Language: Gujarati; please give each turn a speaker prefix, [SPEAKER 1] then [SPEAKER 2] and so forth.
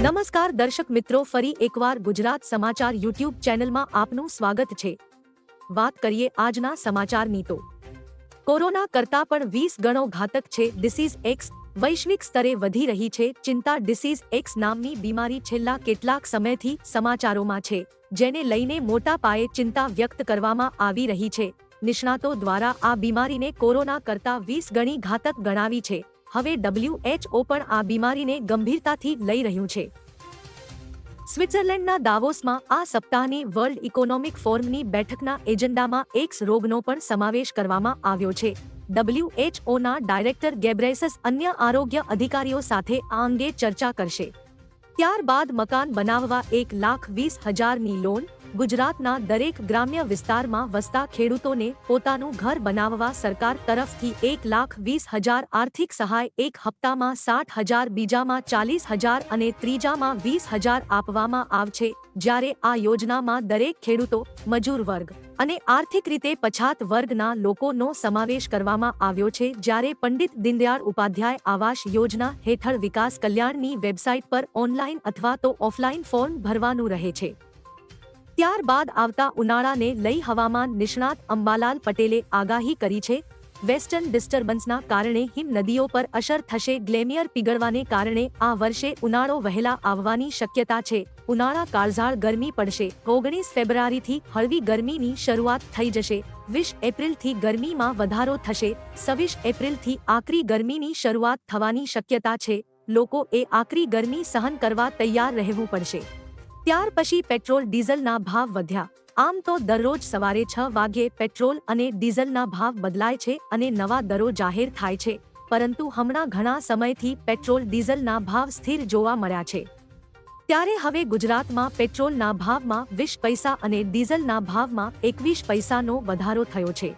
[SPEAKER 1] નમસ્કાર દર્શક મિત્રો, ફરી એકવાર ગુજરાત સમાચાર યુટ્યુબ ચેનલમાં આપનું સ્વાગત છે. વાત કરીએ આજના સમાચારની તો. કોરોના કરતા પણ વીસ ગણો ઘાતક છે, ડિસીઝ એક્સ, વૈશ્વિક સ્તરે વધી રહી છે, ચિંતા ડિસીઝ એક્સ નામની બીમારી છેલ્લા કેટલાક સમયથી સમાચારોમાં છે, જેને લઈને મોટા પાયે ચિંતા વ્યક્ત કરવામાં આવી રહી છે. નિષ્ણાતો દ્વારા આ બીમારીને કોરોના કરતા વીસ ગણી ઘાતક ગણાવી છે. હવે ડબ્લ્યુએચઓ પણ આ બીમારીને ગંભીરતાથી લઈ રહ્યું છે. સ્વિટ્ઝરલેન્ડના દાવોસમાં આ સપ્તાહની વર્લ્ડ ઇકોનોમિક ફોરમની બેઠકના એજન્ડામાં એક્સ રોગનો પણ સમાવેશ કરવામાં આવ્યો છે. ડબ્લ્યુએચઓના ડાયરેક્ટર ગેબ્રેસસ અન્ય આરોગ્ય અધિકારીઓ સાથે આ અંગે ચર્ચા કરશે. ત્યારબાદ મકાન બનાવવા એક લાખ વીસ હજારની લોન ગુજરાતના દરેક ગ્રામ્ય વિસ્તારમાં વસતા ખેડૂતોને પોતાનું ઘર બનાવવા સરકાર તરફથી એક લાખ વીસ હજાર આર્થિક સહાય, એક હપ્તામાં સાઠ હજાર, બીજામાં ચાલીસ હજાર અને ત્રીજામાં વીસ હજાર આપવામાં આવશે. જ્યારે આ યોજનામાં દરેક ખેડૂતો, મજૂર વર્ગ અને આર્થિક રીતે પછાત વર્ગના લોકોનો સમાવેશ કરવામાં આવ્યો છે. જ્યારે પંડિત દીનદયાળ ઉપાધ્યાય આવાસ યોજના હેઠળ વિકાસ કલ્યાણની વેબસાઇટ પર ઓનલાઈન અથવા તો ઓફલાઈન ફોર્મ ભરવાનું રહે છે. ત્યારબાદ આવતા ઉનાળાને લઈ હવામાન નિષ્ણાત અંબાલાલ પટેલે આગાહી કરી છે. વેસ્ટર્ન ડિસ્ટર્બન્સના કારણે હિમ નદીઓ પર અસર થશે. ગ્લેમિયર પીગળવાને કારણે આ વર્ષે ઉનાળો વહેલા આવવાની શક્યતા છે. ઉનાળા કાળઝાળ ગરમી પડશે. ઓગણીસ ફેબ્રુઆરીથી હળવી ગરમીની શરૂઆત થઈ જશે. વીસ એપ્રિલથી ગરમીમાં વધારો થશે. છવ્વીસ એપ્રિલથી આકરી ગરમીની શરૂઆત થવાની શક્યતા છે. લોકો એ આકરી ગરમી સહન કરવા તૈયાર રહેવું પડશે. ત્યાર પછી પેટ્રોલ ડીઝલના ભાવ વધ્યા. આમ તો દરરોજ સવારે છ વાગ્યે પેટ્રોલ અને ડીઝલના ભાવ બદલાય છે અને નવા દરો જાહેર થાય છે. પરંતુ હમણાં ઘણા સમયથી પેટ્રોલ ડીઝલના ભાવ સ્થિર જોવા મળ્યા છે. ત્યારે હવે ગુજરાતમાં પેટ્રોલના ભાવમાં વીસ પૈસા અને ડીઝલના ભાવમાં એકવીસ પૈસાનો વધારો થયો છે.